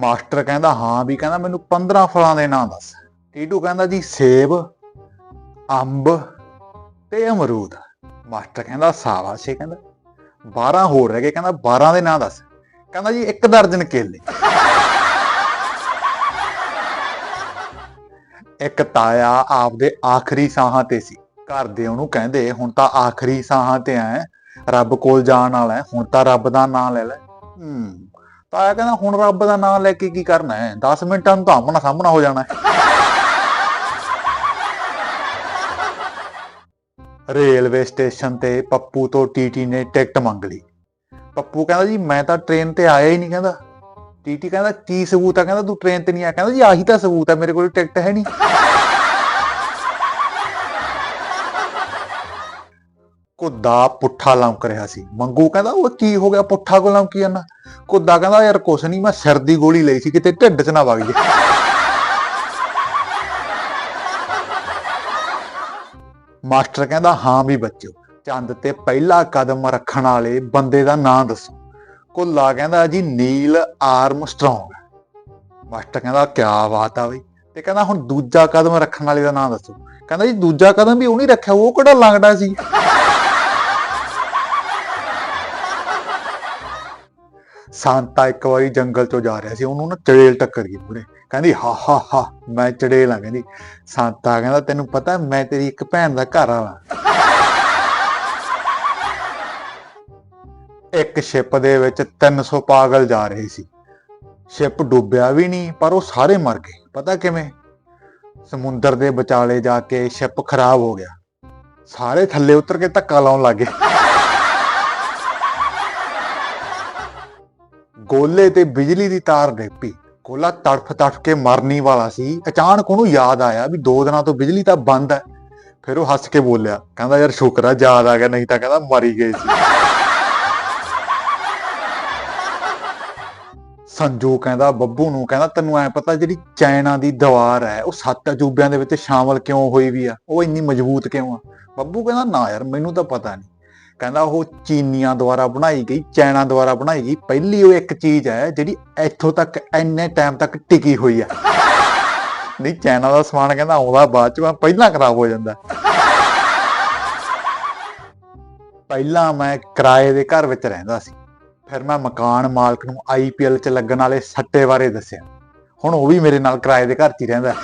Master ਕਹਿੰਦਾ ਹਾਂ ਵੀ ਕਹਿੰਦਾ ਮੈਨੂੰ 15 ਫਲਾਂ ਦੇ ਨਾਂ ਦੱਸ। ਟੀਟੂ ਕਹਿੰਦਾ ਜੀ ਸੇਬ ਅੰਬ ਤੇ ਅਮਰੂਦ। ਮਾਸਟਰ ਕਹਿੰਦਾ ਸਾਬਾਸ਼ੇ ਕਹਿੰਦਾ 12 ਹੋਰ ਰਹਿ ਗਏ ਕਹਿੰਦਾ 12 ਦੇ ਨਾਂ ਦੱਸ। ਕਹਿੰਦਾ ਜੀ ਇੱਕ ਦਰਜਨ ਕੇਲੇ। ਇੱਕ ਤਾਇਆ ਆਪਦੇ ਆਖਰੀ ਸਾਹਾਂ ਤੇ ਸੀ। ਘਰ ਦੇ ਉਹਨੂੰ ਕਹਿੰਦੇ ਹੁਣ ਤਾਂ ਆਖਰੀ ਸਾਹਾਂ ਤੇ ਐ ਰੱਬ ਕੋਲ ਜਾਣ ਵਾਲਾ ਹੈ, ਹੁਣ ਤਾਂ ਰੱਬ ਦਾ ਨਾਂ ਲੈ ਲੈ। ਹੂੰ। ਤਾਇਆ ਕਹਿੰਦਾ, ਹੁਣ ਰੱਬ ਦਾ ਨਾਮ ਲੈ ਕੇ ਕੀ ਕਰਨਾ ਹੈ? 10 ਮਿੰਟਾਂ ਨੂੰ ਤਾਂ ਆਮਣਾ ਸਾਹਮਣਾ ਹੋ ਜਾਣਾ ਹੈ। ਰੇਲਵੇ ਸਟੇਸ਼ਨ ਤੇ ਪੱਪੂ ਤੋਂ ਟੀਟੀ ਨੇ ਟਿਕਟ ਮੰਗ ਲਈ। ਪੱਪੂ ਕਹਿੰਦਾ, ਜੀ, ਮੈਂ ਤਾਂ ਟ੍ਰੇਨ ਤੇ ਆਇਆ ਹੀ ਨਹੀਂ, ਕਹਿੰਦਾ। ਟੀਟੀ ਕਹਿੰਦਾ, ਕੀ ਸਬੂਤ ਆ? ਕਹਿੰਦਾ, ਤੂੰ ਟ੍ਰੇਨ ਤੇ ਨਹੀਂ ਆਇਆ। ਕਹਿੰਦਾ, ਜੀ, ਆਹੀ ਤਾਂ ਸਬੂਤ ਆ, ਮੇਰੇ ਕੋਲ ਟਿਕਟ ਹੈ ਨਹੀਂ। ਕੁੱਦਾ ਪੁੱਠਾ ਲੰਕ ਰਿਹਾ ਸੀ। ਮੰਗੂ ਕਹਿੰਦਾ, ਉਹ ਕੀ ਹੋ ਗਿਆ, ਪੁੱਠਾ ਕੋ ਲੰਕੀ ਜਾਂਦਾ? ਕੁੱਦਾ ਕਹਿੰਦਾ, ਯਾਰ ਕੁਛ ਨਹੀਂ ਮੈਂ ਸਿਰ ਦੀ ਗੋਲੀ ਲਈ ਸੀ, ਕਿਤੇ ਢਿੱਡ 'ਚ ਨਾ ਵਗ ਜੇ ਮਾਸਟਰ ਕਹਿੰਦਾ, ਹਾਂ ਵੀ ਬੱਚਿਓ, ਚੰਦ ਤੇ ਪਹਿਲਾ ਕਦਮ ਰੱਖਣ ਵਾਲੇ ਬੰਦੇ ਦਾ ਨਾਂ ਦੱਸੋ। ਕੁੱਲਾ ਕਹਿੰਦਾ, ਜੀ, ਨੀਲ ਆਰਮਸਟਰੋਂਗ। ਮਾਸਟਰ ਕਹਿੰਦਾ ਕੀ ਬਾਤ ਆ ਬਈ। ਤੇ ਕਹਿੰਦਾ, ਹੁਣ ਦੂਜਾ ਕਦਮ ਰੱਖਣ ਵਾਲੇ ਦਾ ਨਾਂ ਦੱਸੋ। ਕਹਿੰਦਾ, ਜੀ, ਦੂਜਾ ਕਦਮ ਵੀ ਉਹ ਉਹਨੇ ਰੱਖਿਆ, ਉਹ ਕਿਹੜਾ ਲੰਗੜਾ ਸੀ? ਸੰਤਾ ਇੱਕ ਵਾਰੀ ਜੰਗਲ ਚੋਂ ਜਾ ਰਿਹਾ ਸੀ, ਉਹਨੂੰ ਨਾ ਚੜੇਲ ਟੱਕਰ ਗਈ ਪੂਰੇ ਕਹਿੰਦੀ, ਹਾ ਹਾ ਹਾ, ਮੈਂ ਚੜੇਲ ਆ, ਕਹਿੰਦੀ। ਸੰਤਾ ਕਹਿੰਦਾ, ਤੈਨੂੰ ਪਤਾ, ਮੈਂ ਤੇਰੀ ਇੱਕ ਭੈਣ ਦਾ ਘਰ ਵਾਲਾ ਇੱਕ ਸ਼ਿਪ ਦੇ ਵਿੱਚ 300 ਪਾਗਲ ਜਾ ਰਹੇ ਸੀ। ਸ਼ਿਪ ਡੁੱਬਿਆ ਵੀ ਨਹੀਂ, ਪਰ ਉਹ ਸਾਰੇ ਮਰ ਗਏ। ਪਤਾ ਕਿਵੇਂ? ਸਮੁੰਦਰ ਦੇ ਵਿਚਾਲੇ ਜਾ ਕੇ ਸ਼ਿਪ ਖਰਾਬ ਹੋ ਗਿਆ। ਸਾਰੇ ਥੱਲੇ ਉਤਰ ਕੇ ਧੱਕਾ ਲਾਉਣ ਲੱਗੇ ਗੋਲੇ ਤੇ ਬਿਜਲੀ ਦੀ ਤਾਰ ਡੇਪੀ। ਗੋਲਾ ਤੜਫ ਤੜਫ ਕੇ ਮਰਨੀ ਵਾਲਾ ਸੀ। ਅਚਾਨਕ ਉਹਨੂੰ ਯਾਦ ਆਇਆ ਵੀ ਦੋ ਦਿਨਾਂ ਤੋਂ ਬਿਜਲੀ ਤਾਂ ਬੰਦ ਹੈ। ਫਿਰ ਉਹ ਹੱਸ ਕੇ ਬੋਲਿਆ, ਕਹਿੰਦਾ, ਯਾਰ, ਸ਼ੁਕਰ ਆ, ਯਾਦ ਆ ਗਿਆ, ਨਹੀਂ ਤਾਂ ਕਹਿੰਦਾ ਮਰੀ ਗਏ ਸੀ। ਸੰਜੂ ਕਹਿੰਦਾ, ਬੱਬੂ ਨੂੰ ਕਹਿੰਦਾ, ਤੈਨੂੰ ਐ ਪਤਾ ਜਿਹੜੀ ਚਾਈਨਾ ਦੀ ਦੀਵਾਰ ਹੈ, ਉਹ ਸੱਤ ਅਜੂਬਿਆਂ ਦੇ ਵਿੱਚ ਸ਼ਾਮਲ ਕਿਉਂ ਹੋਈ ਵੀ ਆ? ਉਹ ਇੰਨੀ ਮਜ਼ਬੂਤ ਕਿਉਂ ਆ? ਬੱਬੂ ਕਹਿੰਦਾ, ਨਾ ਯਾਰ, ਮੈਨੂੰ ਤਾਂ ਪਤਾ ਨਹੀਂ। ਕਹਿੰਦਾ ਉਹ ਚੀਨੀਆਂ ਦੁਆਰਾ ਬਣਾਈ ਗਈ ਚਾਈਨਾ ਦੁਆਰਾ ਬਣਾਈ ਗਈ। ਪਹਿਲੀ ਉਹ ਇੱਕ ਚੀਜ਼ ਹੈ ਜਿਹੜੀ ਇੱਥੋਂ ਤੱਕ ਇੰਨੇ ਟਾਈਮ ਤੱਕ ਟਿਕੀ ਹੋਈ ਹੈ ਨਹੀਂ, ਚੈਨਾ ਦਾ ਸਮਾਨ ਕਹਿੰਦਾ ਆਉਂਦਾ ਬਾਅਦ ਚ, ਪਹਿਲਾਂ ਖਰਾਬ ਹੋ ਜਾਂਦਾ। ਪਹਿਲਾਂ ਮੈਂ ਕਿਰਾਏ ਦੇ ਘਰ ਵਿੱਚ ਰਹਿੰਦਾ ਸੀ। ਫਿਰ ਮੈਂ ਮਕਾਨ ਮਾਲਕ ਨੂੰ ਆਈਪੀਐਲ 'ਚ ਲੱਗਣ ਵਾਲੇ ਸੱਟੇ ਬਾਰੇ ਦੱਸਿਆ। ਹੁਣ ਉਹ ਵੀ ਮੇਰੇ ਨਾਲ ਕਿਰਾਏ ਦੇ ਘਰ 'ਚ ਹੀ ਰਹਿੰਦਾ।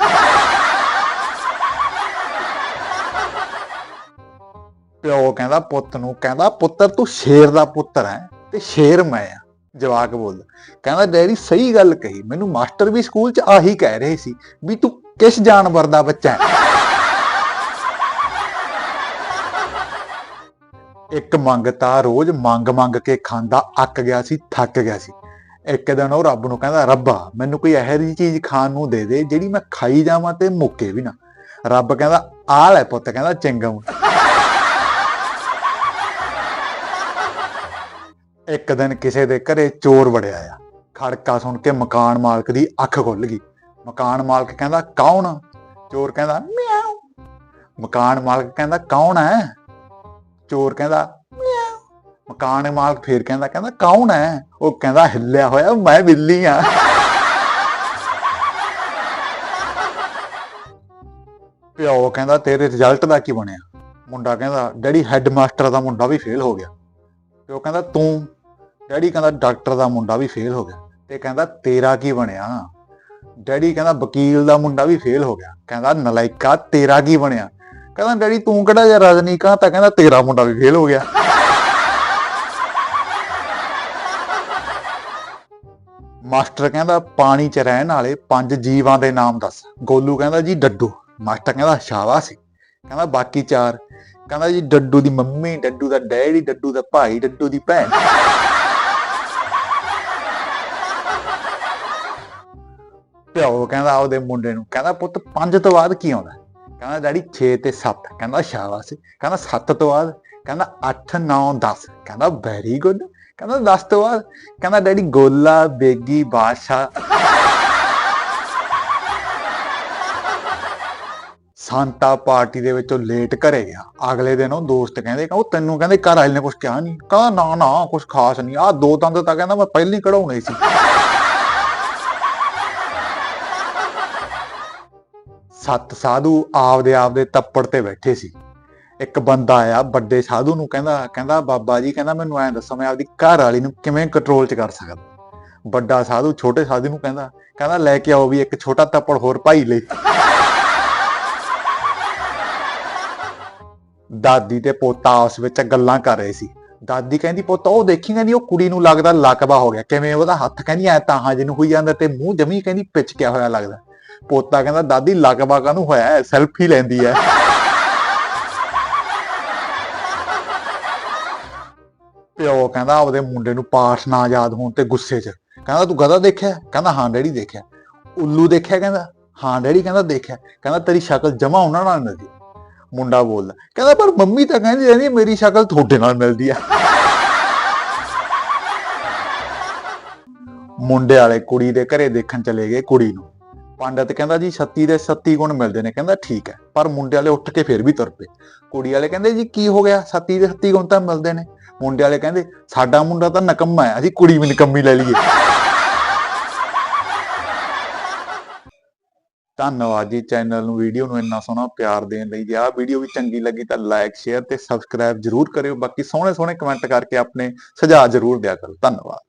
ਪਿਓ ਕਹਿੰਦਾ, ਪੁੱਤ ਨੂੰ ਕਹਿੰਦਾ, ਪੁੱਤਰ ਤੂੰ ਸ਼ੇਰ ਦਾ ਪੁੱਤਰ ਹੈ ਤੇ ਸ਼ੇਰ ਮੈਂ ਆ। ਜਵਾਕ ਬੋਲਦਾ। ਕਹਿੰਦਾ, ਡੈਡੀ ਸਹੀ ਗੱਲ ਕਹੀ, ਮੈਨੂੰ ਮਾਸਟਰ ਵੀ ਸਕੂਲ 'ਚ ਆਹੀ ਕਹਿ ਰਹੇ ਸੀ ਵੀ ਤੂੰ ਕਿਸ ਜਾਨਵਰ ਦਾ ਬੱਚਾ ਹੈ। ਇੱਕ ਮੰਗਤਾ ਰੋਜ਼ ਮੰਗ ਮੰਗ ਕੇ ਖਾਂਦਾ, ਅੱਕ ਗਿਆ ਸੀ, ਥੱਕ ਗਿਆ ਸੀ। ਇੱਕ ਦਿਨ ਉਹ ਰੱਬ ਨੂੰ ਕਹਿੰਦਾ, ਰੱਬਾ, ਮੈਨੂੰ ਕੋਈ ਇਹੋ ਜਿਹੀ ਚੀਜ਼ ਖਾਣ ਨੂੰ ਦੇ ਦੇ ਜਿਹੜੀ ਮੈਂ ਖਾਈ ਜਾਵਾਂ ਤੇ ਮੁੱਕੇ ਵੀ ਨਾ। ਰੱਬ ਕਹਿੰਦਾ, ਆਹ ਲੈ ਪੁੱਤ, ਕਹਿੰਦਾ ਚਿੰਗਮ ਇੱਕ ਦਿਨ ਕਿਸੇ ਦੇ ਘਰੇ ਚੋਰ ਵੜਿਆ ਆ। ਖੜਕਾ ਸੁਣ ਕੇ ਮਕਾਨ ਮਾਲਕ ਦੀ ਅੱਖ ਖੁੱਲ ਗਈ। ਮਕਾਨ ਮਾਲਕ ਕਹਿੰਦਾ, ਕੌਣ ਚੋਰ ਕਹਿੰਦਾ, ਮਿਆਉ। ਮਕਾਨ ਮਾਲਕ ਕਹਿੰਦਾ, ਕੌਣ ਹੈ ਚੋਰ ਕਹਿੰਦਾ, ਮਿਆਉ। ਮਕਾਨ ਮਾਲਕ ਫੇਰ ਕਹਿੰਦਾ ਕਹਿੰਦਾ, ਕੌਣ ਹੈ ਉਹ ਕਹਿੰਦਾ, ਹਿੱਲਿਆ ਹੋਇਆ, ਮੈਂ ਬਿੱਲੀ ਆ। ਪਿਓ ਕਹਿੰਦਾ, ਤੇਰੇ ਰਿਜ਼ਲਟ ਦਾ ਕੀ ਬਣਿਆ? ਮੁੰਡਾ ਕਹਿੰਦਾ, ਡੈਡੀ ਹੈੱਡ ਮਾਸਟਰ ਦਾ ਮੁੰਡਾ ਵੀ ਫੇਲ ਹੋ ਗਿਆ। ਪਿਓ ਕਹਿੰਦਾ, ਤੂੰ ਡੈਡੀ ਕਹਿੰਦਾ ਡਾਕਟਰ ਦਾ ਮੁੰਡਾ ਵੀ ਫੇਲ ਹੋ ਗਿਆ। ਤੇ ਕਹਿੰਦਾ ਤੇਰਾ ਕੀ ਬਣਿਆ? ਡੈਡੀ ਕਹਿੰਦਾ ਵਕੀਲ ਦਾ ਮੁੰਡਾ ਵੀ ਫੇਲ ਹੋ ਗਿਆ। ਕਹਿੰਦਾ ਨਲਾਇਕਾ ਤੇਰਾ ਕੀ ਬਣਿਆ? ਕਹਿੰਦਾ ਡੈਡੀ ਤੂੰ ਕਿਹੜਾ ਜਿਹਾ ਰਜਨੀਕਾਂਤ ਤਾਂ ਕਹਿੰਦਾ ਤੇਰਾ ਮੁੰਡਾ ਵੀ ਫੇਲ ਹੋ ਗਿਆ। ਮਾਸਟਰ ਕਹਿੰਦਾ ਪਾਣੀ 'ਚ ਰਹਿਣ ਵਾਲੇ ਪੰਜ ਜੀਵਾਂ ਦੇ ਨਾਮ ਦੱਸ। ਗੋਲੂ ਕਹਿੰਦਾ ਜੀ ਡੱਡੂ। ਮਾਸਟਰ ਕਹਿੰਦਾ ਸ਼ਾਬਾਸ਼। ਕਹਿੰਦਾ ਬਾਕੀ ਚਾਰ। ਕਹਿੰਦਾ ਜੀ ਡੱਡੂ ਦੀ ਮੰਮੀ, ਡੱਡੂ ਦਾ ਡੈਡੀ, ਡੱਡੂ ਦਾ ਭਾਈ, ਡੱਡੂ ਦੀ ਭੈਣ। ਪਿਓ ਕਹਿੰਦਾ ਉਹਦੇ ਮੁੰਡੇ ਨੂੰ, ਕਹਿੰਦਾ ਪੁੱਤ ਪੰਜ ਤੋਂ ਬਾਅਦ ਕੀ ਆਉਂਦਾ? ਕਹਿੰਦਾ ਡੈਡੀ 6 ਤੇ 7 ਕਹਿੰਦਾ ਸ਼ਾਬਾਸ਼। ਕਹਿੰਦਾ 7 ਤੋਂ ਬਾਅਦ, ਕਹਿੰਦਾ 8 9 10 ਕਹਿੰਦਾ ਵੈਰੀ ਗੁੱਡ ਕਹਿੰਦਾ 10 ਤੋਂ ਬਾਅਦ, ਕਹਿੰਦਾ ਡੈਡੀ ਗੋਲਾ, ਬੇਗੀ, ਬਾਦਸ਼ਾਹ। ਸੰਤਾ ਪਾਰਟੀ ਦੇ ਵਿੱਚ ਉਹ ਲੇਟ ਘਰੇ ਗਿਆ। ਅਗਲੇ ਦਿਨ ਉਹ ਦੋਸਤ ਕਹਿੰਦੇ ਕਿ ਉਹ ਤੈਨੂੰ ਕਹਿੰਦੇ ਘਰ ਵਾਲੇ ਨੇ ਕੁਝ ਕਿਹਾ ਨਹੀਂ ਕਹਿੰਦਾ ਨਾ ਨਾ ਕੁਝ ਖਾਸ ਨਹੀਂ ਆ ਦੋ ਦੰਦ ਤਾਂ ਕਹਿੰਦਾ ਮੈਂ ਪਹਿਲੀ ਕਢਾਉਣੇ ਸੀ। ਸੱਤ ਸਾਧੂ ਆਪਦੇ ਆਪਦੇ ਤੱਪੜ ਤੇ ਬੈਠੇ ਸੀ। ਇੱਕ ਬੰਦਾ ਆਇਆ, ਵੱਡੇ ਸਾਧੂ ਨੂੰ ਕਹਿੰਦਾ ਕਹਿੰਦਾ, ਬਾਬਾ ਜੀ, ਕਹਿੰਦਾ, ਮੈਨੂੰ ਐਂ ਦੱਸੋ, ਮੈਂ ਆਪਦੀ ਘਰ ਵਾਲੀ ਨੂੰ ਕਿਵੇਂ ਕੰਟਰੋਲ 'ਚ ਕਰ ਸਕਦਾ? ਵੱਡਾ ਸਾਧੂ, ਛੋਟੇ ਸਾਧੂ ਨੂੰ ਕਹਿੰਦਾ ਕਹਿੰਦਾ, ਲੈ ਕੇ ਆਓ ਵੀ ਇੱਕ ਛੋਟਾ ਤੱਪੜ ਹੋਰ ਭਾਈ ਲਈ ਦਾਦੀ ਤੇ ਪੋਤਾ ਆਪਸ ਵਿੱਚ ਗੱਲਾਂ ਕਰ ਰਹੇ ਸੀ। ਦਾਦੀ ਕਹਿੰਦੀ, ਪੁੱਤ, ਉਹ ਦੇਖੀ ਕਹਿੰਦੀ, ਉਹ ਕੁੜੀ ਨੂੰ ਲੱਗਦਾ ਲਕਵਾ ਹੋ ਗਿਆ। ਕਿਵੇਂ ਉਹਦਾ ਹੱਥ ਕਹਿੰਦੀ, ਐ ਤਾਂ ਹਾਂ ਜਿਹਨੂੰ ਹੋਈ ਜਾਂਦਾ ਤੇ ਮੂੰਹ ਜਮੀ ਕਹਿੰਦੀ ਪਿਚਕਿਆ ਹੋਇਆ ਲੱਗਦਾ। ਪੋਤਾ ਕਹਿੰਦਾ, ਦਾਦੀ ਲਕਵਾ ਕਾਹਨੂੰ ਹੋਇਆ ਸੈਲਫੀ ਲੈਂਦੀ ਹੈ। ਪਿਓ ਕਹਿੰਦਾ, ਆਪਦੇ ਮੁੰਡੇ ਨੂੰ ਪਾਠ ਨਾ ਯਾਦ ਹੋਣ ਤੇ ਗੁੱਸੇ 'ਚ। ਕਹਿੰਦਾ, ਤੂੰ ਗਧਾ ਦੇਖਿਆ? ਕਹਿੰਦਾ, ਹਾਂ, ਡੈਡੀ ਦੇਖਿਆ। ਉੱਲੂ ਦੇਖਿਆ ਕਹਿੰਦਾ, ਹਾਂ, ਡੈਡੀ ਕਹਿੰਦਾ ਦੇਖਿਆ। ਕਹਿੰਦਾ, ਤੇਰੀ ਸ਼ਕਲ ਜਮਾ ਉਹਨਾਂ ਨਾਲ ਮਿਲਦੀ ਮੁੰਡਾ ਬੋਲਦਾ, ਕਹਿੰਦਾ, ਪਰ ਮੰਮੀ ਤਾਂ ਕਹਿੰਦੀ ਰਹਿੰਦੀ ਮੇਰੀ ਸ਼ਕਲ ਤੁਹਾਡੇ ਨਾਲ ਮਿਲਦੀ ਆ ਮੁੰਡੇ ਵਾਲੇ ਕੁੜੀ ਦੇ ਘਰੇ ਦੇਖਣ ਚਲੇ ਗਏ ਕੁੜੀ ਨੂੰ। ਪੰਡਤ ਕਹਿੰਦਾ ਜੀ 36 ਦੇ 37 ਗੁਣ ਮਿਲਦੇ ਨੇ, ਕਹਿੰਦਾ ਠੀਕ ਹੈ, ਪਰ ਮੁੰਡੇ ਵਾਲੇ ਉੱਠ ਕੇ ਫਿਰ ਵੀ ਤੁਰ ਪਏ। ਕੁੜੀ ਵਾਲੇ ਕਹਿੰਦੇ ਜੀ ਕੀ ਹੋ ਗਿਆ 37 ਦੇ 37 ਗੁਣ ਤਾਂ ਮਿਲਦੇ ਨੇ। ਮੁੰਡੇ ਵਾਲੇ ਕਹਿੰਦੇ ਸਾਡਾ ਮੁੰਡਾ ਤਾਂ ਨਕੰਮਾ ਹੈ, ਅਸੀਂ ਕੁੜੀ ਵੀ ਨਕੰਮੀ ਲੈ ਲਈਏ। ਧੰਨਵਾਦ ਜੀ ਚੈਨਲ ਨੂੰ, ਵੀਡੀਓ ਨੂੰ ਇੰਨਾ ਸੋਹਣਾ ਪਿਆਰ ਦੇਣ ਲਈ। ਜੇ ਆਹ ਵੀਡੀਓ ਵੀ ਚੰਗੀ ਲੱਗੀ ਤਾਂ ਲਾਈਕ ਸ਼ੇਅਰ ਤੇ ਸਬਸਕ੍ਰਾਈਬ ਜਰੂਰ ਕਰਿਓ। ਬਾਕੀ ਸੋਹਣੇ ਸੋਹਣੇ ਕਮੈਂਟ ਕਰਕੇ ਆਪਣੇ ਸੁਝਾਅ ਜਰੂਰ ਦਿਆ ਕਰੋ। ਧੰਨਵਾਦ।